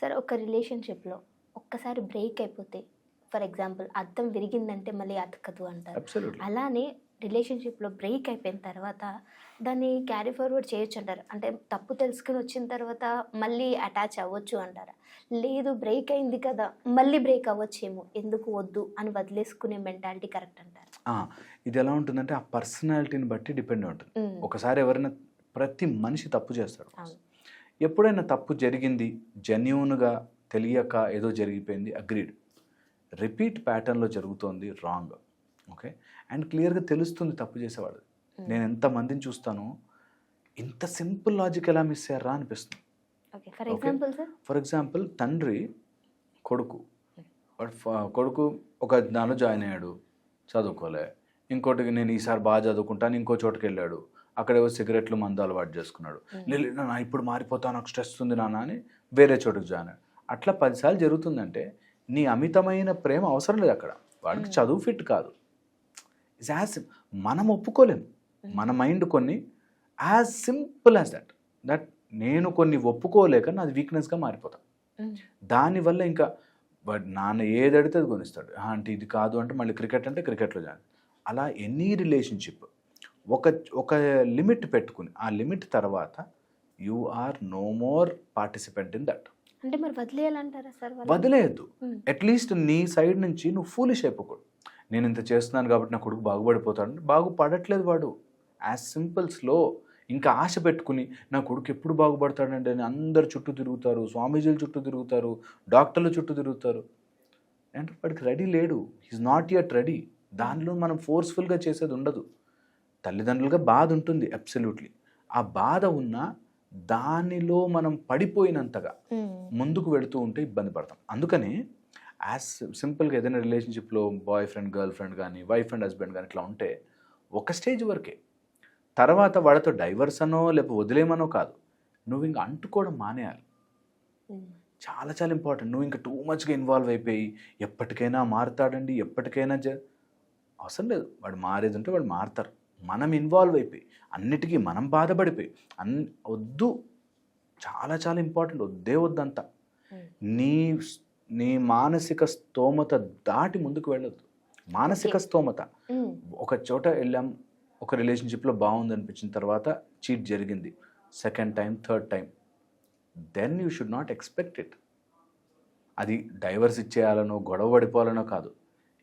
సరే ఒక రిలేషన్షిప్లో ఒక్కసారి బ్రేక్ అయిపోతే ఫర్ ఎగ్జాంపుల్ అద్దం విరిగిందంటే మళ్ళీ అతకదు అంటారు. అలానే రిలేషన్షిప్లో బ్రేక్ అయిపోయిన తర్వాత దాన్ని క్యారీ ఫార్వర్డ్ చేయొచ్చు అంటారు. అంటే తప్పు తెలుసుకుని వచ్చిన తర్వాత మళ్ళీ అటాచ్ అవ్వచ్చు అంటారా. లేదు బ్రేక్ అయింది కదా మళ్ళీ బ్రేక్ అవ్వచ్చేమో ఎందుకు వద్దు అని వదిలేసుకునే మెంటాలిటీ కరెక్ట్ అంటారు. ఇది ఎలా ఉంటుందంటే ఆ పర్సనాలిటీని బట్టి డిపెండ్ ఉంటుంది. ఒకసారి ఎవరైనా ప్రతి మనిషి తప్పు చేస్తాడు. ఎప్పుడైనా తప్పు జరిగింది జెన్యున్గా తెలియక ఏదో జరిగిపోయింది అగ్రీడ్ రిపీట్ ప్యాటర్న్లో జరుగుతోంది రాంగ్ ఓకే అండ్ క్లియర్గా తెలుస్తుంది తప్పు చేసేవాడు నేను ఎంతమందిని చూస్తానో ఇంత సింపుల్ లాజిక్ ఎలా మిస్ అయ్యారా అనిపిస్తుంది. Okay for. ఎగ్జాంపుల్ తండ్రి కొడుకు. ఫ- కొడుకు ఒక దానిలో జాయిన్ అయ్యాడు చదువుకోలే. ఇంకోటికి నేను ఈసారి బాగా చదువుకుంటాను ఇంకో చోటుకి వెళ్ళాడు. అక్కడేవో సిగరెట్లు మందు అలవాటు చేసుకున్నాడు. "లేదు, లేదు, నాన్న ఇప్పుడు మారిపోతా నాకు స్ట్రెస్ ఉంది నాన్న అని వేరే చోటుకి జాయిన్ అట్లా పదిసార్లు జరుగుతుందంటే నీ అమితమైన ప్రేమ అవసరం లేదు అక్కడ. వాడికి Hmm. చదువు ఫిట్ కాదు. ఇట్స్ యాజ్ మనం ఒప్పుకోలేము మన మైండ్ కొన్ని as simple as that that నేను కొన్ని ఒప్పుకోలేక నాది వీక్నెస్గా మారిపోతాను దానివల్ల ఇంకా వాడు నాన్న ఏది అడిగితే అది కొనిస్తాడు. "ఆ, అంటే ఇది కాదు అంటే మళ్ళీ క్రికెట్ అంటే క్రికెట్లో జాయిన్. అలా ఎనీ రిలేషన్షిప్ ఒక ఒక లిమిట్ పెట్టుకుని ఆ లిమిట్ తర్వాత you are no more participant in that. అంటే మరి వదిలేయాలంటారా సార్? వదిలేయద్దు. అట్లీస్ట్ నీ సైడ్ నుంచి నువ్వు ఫూలిష్ అయిపోకూడదు నేను ఇంత చేస్తున్నాను కాబట్టి నా కొడుకు బాగుపడిపోతాడు. బాగుపడట్లేదు వాడు. As simple slow. ఇంకా ఆశ పెట్టుకుని నా కొడుకు ఎప్పుడు బాగుపడతాడంటే అని అందరు చుట్టూ తిరుగుతారు. స్వామీజీల చుట్టూ తిరుగుతారు. డాక్టర్ల చుట్టూ తిరుగుతారు. అంటే వాడికి రెడీ లేడు. ఈజ్ నాట్ యట్ రెడీ దానిలో మనం ఫోర్స్ఫుల్గా చేసేది ఉండదు. తల్లిదండ్రులుగా బాధ ఉంటుంది అబ్సల్యూట్లీ ఆ బాధ ఉన్నా దానిలో మనం పడిపోయినంతగా Hmm. ముందుకు వెళుతూ ఉంటే ఇబ్బంది పడతాం. అందుకని యాజ్ సింపుల్గా ఏదైనా రిలేషన్షిప్లో బాయ్ ఫ్రెండ్ గర్ల్ ఫ్రెండ్ కానీ వైఫ్ అండ్ హస్బెండ్ కానీ ఇట్లా ఉంటే ఒక స్టేజ్ వరకే. తర్వాత వాళ్ళతో డైవర్స్ అనో లేకపోతే వదిలేమనో కాదు. నువ్వు ఇంకా అంటుకోవడం మానేయాలి. Hmm. చాలా చాలా ఇంపార్టెంట్ నువ్వు ఇంకా టూ మచ్గా ఇన్వాల్వ్ అయిపోయి ఎప్పటికైనా మారుతాడండి ఎప్పటికైనా జ అవసరం లేదు. వాడు మారేది ఉంటే వాడు మారుతారు. మనం ఇన్వాల్వ్ అయిపోయి అన్నిటికీ మనం బాధపడిపోయి అన్ వద్దు. చాలా చాలా ఇంపార్టెంట్ వద్దే వద్దంతా. నీ నీ మానసిక స్తోమత దాటి ముందుకు వెళ్ళొద్దు. మానసిక. స్తోమత. ఒక చోట వెళ్ళాం ఒక రిలేషన్షిప్లో బాగుంది అనిపించిన తర్వాత చీట్ జరిగింది. Second time third time then you should not expect it అది డైవర్స్ ఇచ్చేయాలనో గొడవ పడిపోవాలనో కాదు.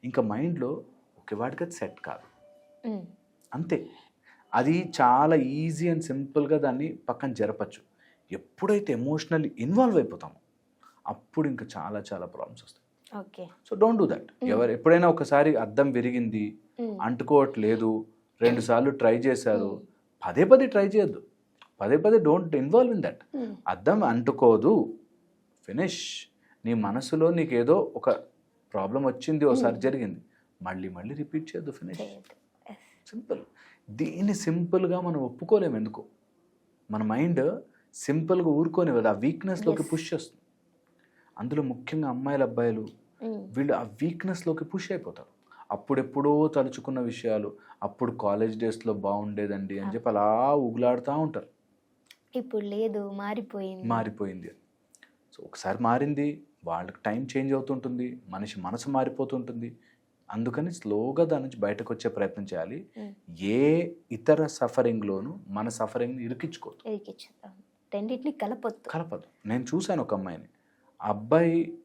ఇంకా మైండ్లో ఒకే వాడికి అది సెట్ కాదు. అంతే. అది చాలా ఈజీ అండ్ సింపుల్గా దాన్ని పక్కన జరపచ్చు. ఎప్పుడైతే ఎమోషనల్లీ ఇన్వాల్వ్ అయిపోతామో అప్పుడు ఇంకా చాలా చాలా ప్రాబ్లమ్స్ వస్తాయి. Okay. So don't do that. ఎవరు ఎప్పుడైనా ఒకసారి అద్దం విరిగింది. అంటుకోవట్లేదు రెండు సార్లు ట్రై చేశారు పదే పదే ట్రై చేయొద్దు. పదే పదే డోంట్ ఇన్వాల్వ్ ఇన్ దట్. అద్దం అంటుకోదు ఫినిష్. నీ మనసులో నీకు ఏదో ఒక ప్రాబ్లం వచ్చింది ఒకసారి జరిగింది మళ్ళీ మళ్ళీ రిపీట్ చేయొద్దు ఫినిష్. సింపుల్. దీన్ని సింపుల్గా మనం ఒప్పుకోలేము ఎందుకు? మన మైండ్ సింపుల్గా ఊరుకోనివ్వదు ఆ వీక్నెస్లోకి. పుష్ చేస్తుంది. అందులో ముఖ్యంగా అమ్మాయిలు అబ్బాయిలు Hmm. వీళ్ళు ఆ వీక్నెస్లోకి పుష్ అయిపోతారు. అప్పుడెప్పుడో తలుచుకున్న విషయాలు అప్పుడు కాలేజ్ డేస్లో బాగుండేదండి అని చెప్పి అలా ఊగులాడుతూ ఉంటారు. ఇప్పుడు లేదు మారిపోయింది. మారిపోయింది. సో ఒకసారి మారింది వాళ్ళకి టైం చేంజ్ అవుతుంటుంది మనిషి మనసు మారిపోతుంటుంది అందుకని స్లోగా దాని నుంచి బయటకు వచ్చే ప్రయత్నం చేయాలి. ఏ ఇతర సఫరింగ్లోనూ మన సఫరింగ్ని ఇరికించుకోవద్దు. ఎదికిచ్చేద్దాం రెండింటిని కలపొద్దు. కలపదు నేను చూశాను ఒక అమ్మాయిని. అబ్బాయి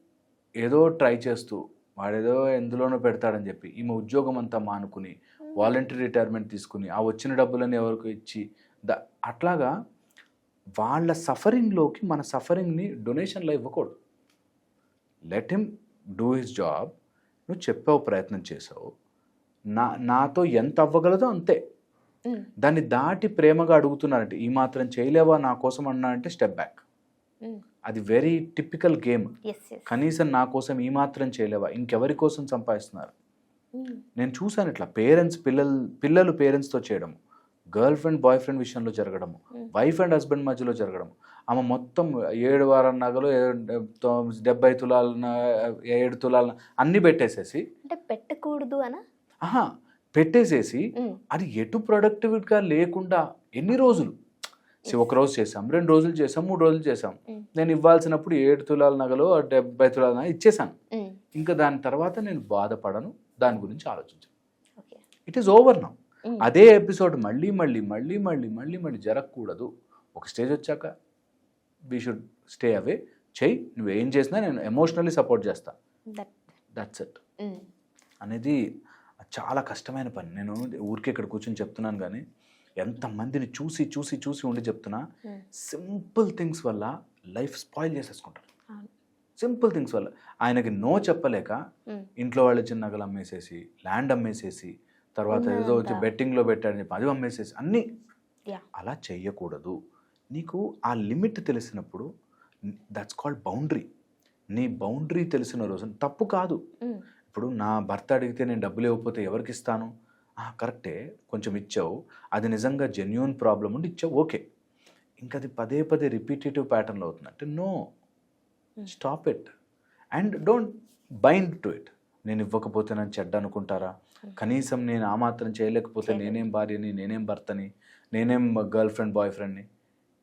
ఏదో ట్రై చేస్తూ వాడేదో ఎందులోనో పెడతాడని చెప్పి ఈమె ఉద్యోగం అంతా మానుకుని వాలంటరీ రిటైర్మెంట్ తీసుకుని ఆ వచ్చిన డబ్బులని ఎవరికి ఇచ్చి ద అట్లాగా వాళ్ళ సఫరింగ్లోకి మన సఫరింగ్ని డొనేషన్లో ఇవ్వకూడదు. Let him do his job. నువ్వు చెప్పావు ప్రయత్నం చేసావు నా నాతో ఎంత అవ్వగలదో అంతే. దాన్ని దాటి ప్రేమగా అడుగుతున్నారంటే ఈ మాత్రం చేయలేవా నా కోసం అన్నా అంటే స్టెప్ బ్యాక్. అది వెరీ టిపికల్ గేమ్. కనీసం నా కోసం ఈ మాత్రం చేయలేవా ఇంకెవరి కోసం సంపాదిస్తున్నారు. నేను చూశాను ఇట్లా పేరెంట్స్ పిల్లలు పిల్లలు పేరెంట్స్తో చేయడము గర్ల్ ఫ్రెండ్ బాయ్ ఫ్రెండ్ విషయంలో జరగడము. Hmm. వైఫ్ అండ్ హస్బెండ్ మధ్యలో జరగడము. ఆమె మొత్తం ఏడు వారం నగలు డెబ్బై తులాల న- ఏడు తులాల న- అన్నీ పెట్టేసేసి అంటే పెట్టకూడదు అనా? ఆహా పెట్టేసేసి Hmm. అది ఎటు ప్రొడక్టివిటీగా లేకుండా ఎన్ని రోజులు? సో ఒక రోజు చేసాం రెండు రోజులు చేసాం మూడు రోజులు చేసాం Mm. నేను ఇవ్వాల్సినప్పుడు ఏడు తులాల నగలు డెబ్బై తులాల నగలు ఇచ్చేసాను ఇంకా దాని తర్వాత నేను బాధపడను దాని గురించి ఆలోచించను. ఇట్ ఈస్ ఓవర్ నౌ అదే ఎపిసోడ్ మళ్ళీ మళ్ళీ మళ్ళీ మళ్ళీ మళ్ళీ మళ్ళీ జరగకూడదు. ఒక స్టేజ్ వచ్చాక వీ షుడ్ స్టే అవే చెయ్యి నువ్వు ఏం చేసినా నేను ఎమోషనల్లీ సపోర్ట్ చేస్తా. దట్ దట్స్ ఇట్ అనేది చాలా కష్టమైన పని. నేను ఊరికే ఇక్కడ కూర్చొని చెప్తున్నాను కానీ ఎంతమందిని చూసి చూసి చూసి ఉండి చెప్తున్నా సింపుల్ థింగ్స్ వల్ల లైఫ్ స్పాయిల్ చేసేసుకుంటారు. సింపుల్ థింగ్స్ వల్ల. ఆయనకి నో చెప్పలేక ఇంట్లో వాళ్ళు చిన్న నగలు అమ్మేసేసి ల్యాండ్ అమ్మేసేసి తర్వాత ఏదో వచ్చి. బెట్టింగ్లో పెట్టారని చెప్పి అది అమ్మేసేసి అన్నీ అలా చెయ్యకూడదు. నీకు ఆ లిమిట్ తెలిసినప్పుడు దట్స్ కాల్డ్ బౌండరీ నీ బౌండరీ తెలిసిన రోజు తప్పు కాదు. ఇప్పుడు నా భర్త అడిగితే నేను డబ్బులు ఇవ్వకపోతే ఎవరికి ఇస్తాను? ఆ, కరెక్టే. కొంచెం ఇచ్చావు. అది నిజంగా జెన్యున్ ప్రాబ్లం ఉండి ఇచ్చావు. ఓకే. ఇంకా అది పదే పదే రిపీటేటివ్ ప్యాటర్న్లో అవుతుంది అంటే no. Stop it and don't bind to it నేను ఇవ్వకపోతే నన్ను చెడ్డ అనుకుంటారా? కనీసం నేను ఆ మాత్రం చేయలేకపోతే. నేనేం భార్యని నేనేం భర్తని నేనేం గర్ల్ ఫ్రెండ్ బాయ్ ఫ్రెండ్ని?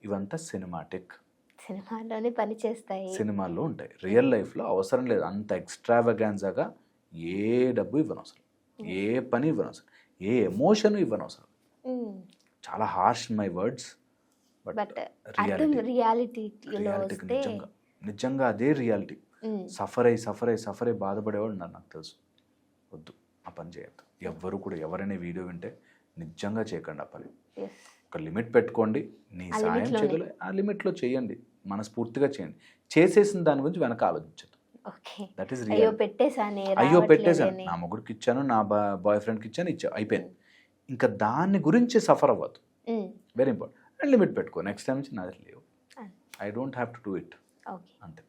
ఇవంతా సినిమాటిక్. సినిమాలోనే పని చేస్తాయి. సినిమాల్లో ఉంటాయి. రియల్ లైఫ్లో అవసరం లేదు. అంత ఎక్స్ట్రావగాన్జాగా ఏ డబ్బు ఇవ్వనవసరం. ఏ పని ఇవ్వనవసరం. ఏ ఎమోషన్ ఇవ్వనవసరం. ఉమ్, చాలా harsh my words but reality. నిజంగా అదే రియాలిటీ. సఫర్ అయ్యి సఫర్ అయ్యి సఫర్ అయ్యి బాధపడేవాడు ఉన్నారు నాకు తెలుసు. వద్దు ఆ పని చేయొద్దు. ఎవ్వరు కూడా ఎవరైనా వీడియో వింటే నిజంగా చేయకండి ఆ పని. ఒక లిమిట్ పెట్టుకోండి నీ సాయం. చేయగల ఆ లిమిట్లో చేయండి మనస్ఫూర్తిగా చేయండి. చేసేసిన దాని గురించి వెనక ఆలోచించదు దట్ ఈస్ అయ్యో రియల్ అయ్యో పెట్టేశాను. నా మొగుడికి ఇచ్చాను నా బాయ్ ఫ్రెండ్కి ఇచ్చాను ఇచ్చా అయిపోయింది. ఇంకా దాని గురించి సఫర్ అవ్వద్దు. వెరీ ఇంపార్టెంట్ లిమిట్ పెట్టుకో నెక్స్ట్ టైం నుంచి నాది లేవు. I don't have to do it అంతే.